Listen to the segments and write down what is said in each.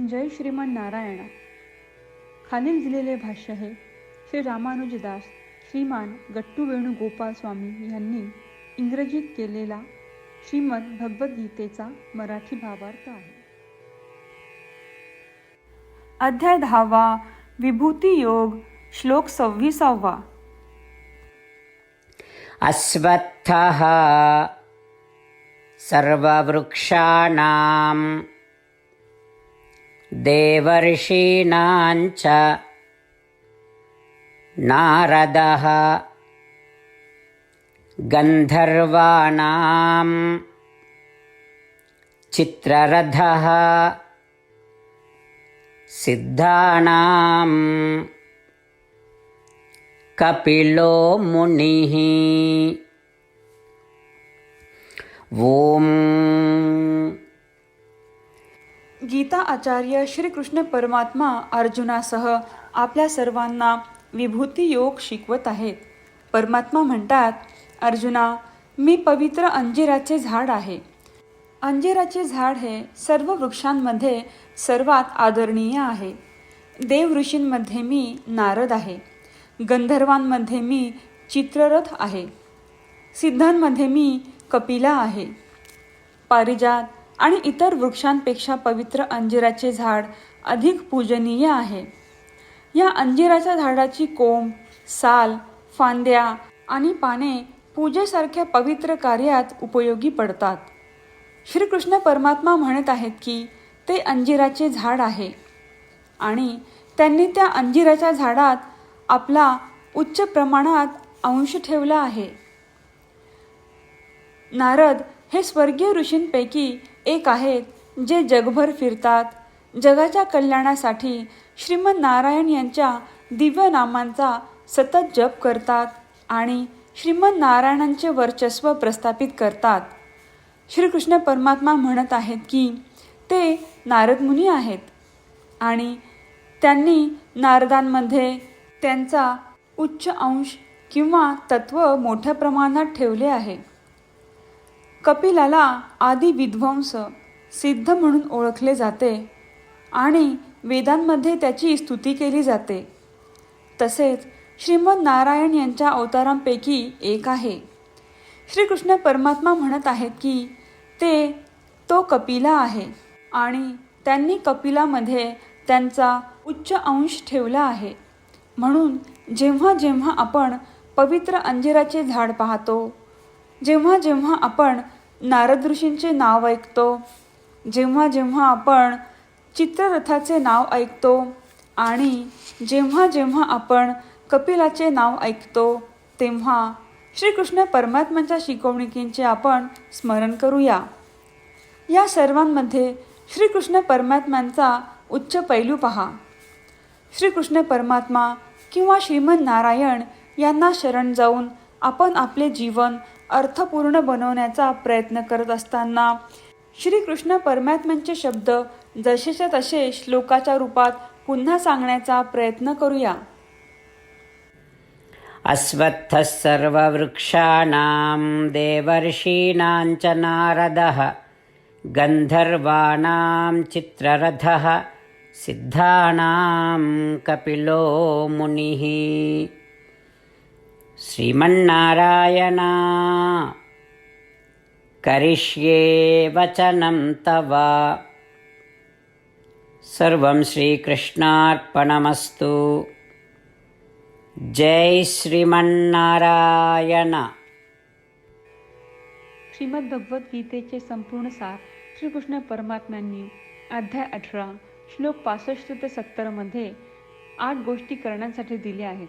जय श्रीमान नारायण. खालील दिलेले भाष्य हे श्री रामानुजदास श्रीमान गट्टू वेणुगोपाल स्वामी यांनी इंग्रजीत केलेला श्रीमद भगवद्गीतेचा मराठी भावार्थ आहे. अध्याय दहावा विभूती योग श्लोक सव्वीसावा. अश्वत्थः सर्ववृक्षाणां देवर्षीणां च नारदः गन्धर्वाणां चित्ररथः सिद्धानां कपिलो मुनिः ॐ गीता आचार्य श्रीकृष्ण परमात्मा अर्जुनासह आपल्या सर्वांना विभूती योग शिकवत आहेत. परमात्मा म्हणतात अर्जुना मी पवित्र अंजिराचे झाड आहे. अंजिराचे झाड हे सर्व वृक्षांमध्ये सर्वात आदरणीय आहे. देव ऋषींमध्ये मी नारद आहे. गंधर्वांमध्ये मी चित्ररथ आहे. सिद्धांमध्ये मी कपिला आहे. पारिजात आणि इतर वृक्षांपेक्षा पवित्र अंजिराचे झाड अधिक पूजनीय आहे. या अंजिराच्या झाडाची कोंब साल फांद्या आणि पाने पूजेसारख्या पवित्र कार्यात उपयोगी पडतात. श्रीकृष्ण परमात्मा म्हणत आहेत की ते अंजिराचे झाड आहे आणि त्यांनी त्या अंजिराच्या झाडात आपला उच्च प्रमाणात अंश ठेवला आहे. नारद हे स्वर्गीय ऋषींपैकी एक आहेत जे जगभर फिरतात. जगाच्या कल्याणासाठी श्रीमद नारायण यांच्या दिव्य नामांचा सतत जप करतात आणि श्रीमद नारायणांचे वर्चस्व प्रस्थापित करतात. श्रीकृष्ण परमात्मा म्हणत आहेत की ते नारदमुनी आहेत आणि त्यांनी नारदांमध्ये त्यांचा उच्च अंश किंवा तत्व मोठ्या प्रमाणात ठेवले आहे. कपिलाला आदी विध्वंस सिद्ध म्हणून ओळखले जाते आणि वेदांमध्ये त्याची स्तुती केली जाते. तसेच श्रीमद नारायण यांच्या अवतारांपैकी एक आहे. श्रीकृष्ण परमात्मा म्हणत आहेत की ते तो कपिला आहे आणि त्यांनी कपिलामध्ये त्यांचा उच्च अंश ठेवला आहे. म्हणून जेव्हा जेव्हा आपण पवित्र अंजिराचे झाड पाहतो जेव्हा जेव्हा आपण नारद ऋषींचे नाव ऐकतो. जेव्हा जेव्हा आपण चित्ररथाचे नाव ऐकतो आणि जेव्हा जेव्हा आपण कपिलाचे नाव ऐकतो तेव्हा श्रीकृष्ण परमात्म्यांच्या शिकवणुकींचे आपण स्मरण करूया. या सर्वांमध्ये श्रीकृष्ण परमात्म्यांचा उच्च पैलू पहा. श्रीकृष्ण परमात्मा किंवा श्रीमन नारायण यांना शरण जाऊन आपण आपले जीवन अर्थपूर्ण बनवण्याचा प्रयत्न करत असताना श्रीकृष्ण परमात्म्यांचे शब्द जसेच्या तसे श्लोकाच्या रूपात पुन्हा सांगण्याचा प्रयत्न करूया. अश्वत्थः सर्ववृक्षाणां देवर्षीणां च नारदः गन्धर्वाणां चित्ररथः सिद्धानां कपिलो मुनिः। श्रीमन्नारायणा। करिष्ये वचनं तव। सर्वं श्रीकृष्णार्पणमस्तु। जय श्रीमन्नारायण। श्रीमद भगवद्गीतेचे संपूर्ण सार श्रीकृष्ण परमात्म्यांनी अध्याय अठरा श्लोक पासष्ट ते सत्तरमध्ये आठ गोष्टी करण्यासाठी दिल्या आहेत.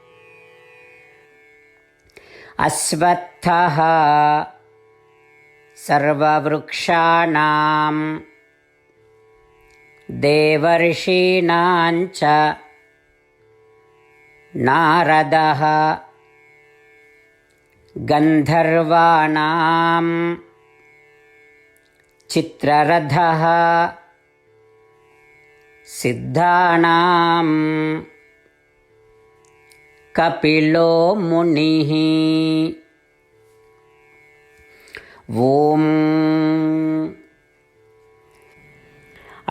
अश्वत्थः। सर्ववृक्षाणां। देवर्षीणां च। नारदः। गन्धर्वाणां। चित्ररथः। सिद्धाणां कपिलो मुनिः ॐ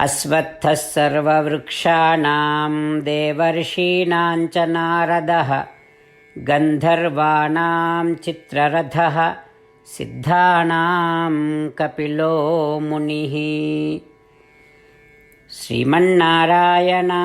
अश्वत्थः सर्ववृक्षाणां देवर्षीणां च नारदः गन्धर्वाणां चित्ररथः सिद्धाणां कपिलो मुनिः श्रीमन्नारायणा